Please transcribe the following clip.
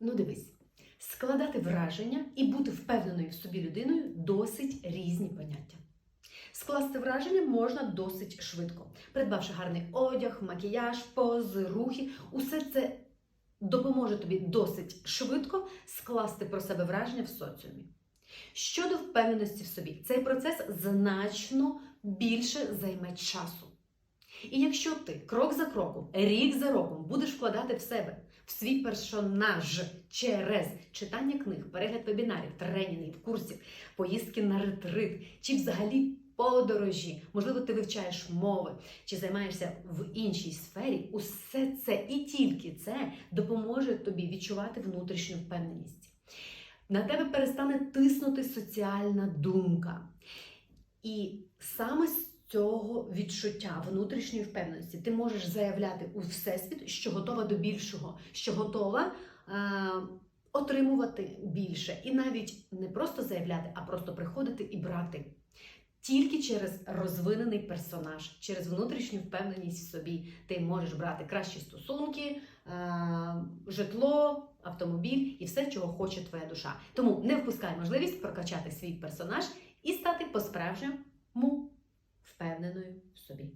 Ну, дивись, складати враження і бути впевненою в собі людиною досить різні поняття. Скласти враження можна досить швидко, придбавши гарний одяг, макіяж, пози, рухи. Усе це допоможе тобі досить швидко скласти про себе враження в соціумі. Щодо впевненості в собі, цей процес значно більше займе часу. І якщо ти крок за кроком, рік за роком будеш вкладати в себе, в свій персонаж через читання книг, перегляд вебінарів, тренінгів, курсів, поїздки на ретрит чи взагалі подорожі, можливо, ти вивчаєш мови чи займаєшся в іншій сфері, усе це і тільки це допоможе тобі відчувати внутрішню впевненість. На тебе перестане тиснути соціальна думка. І саме з цього відчуття внутрішньої впевненості ти можеш заявляти у всесвіт, що готова до більшого, що готова е, отримувати більше. І навіть не просто заявляти, а просто приходити і брати. Тільки через розвинений персонаж, через внутрішню впевненість в собі ти можеш брати кращі стосунки, е, житло, автомобіль і все, чого хоче твоя душа. Тому не впускай можливість прокачати свій персонаж і стати по-справжньому впевненою в собі.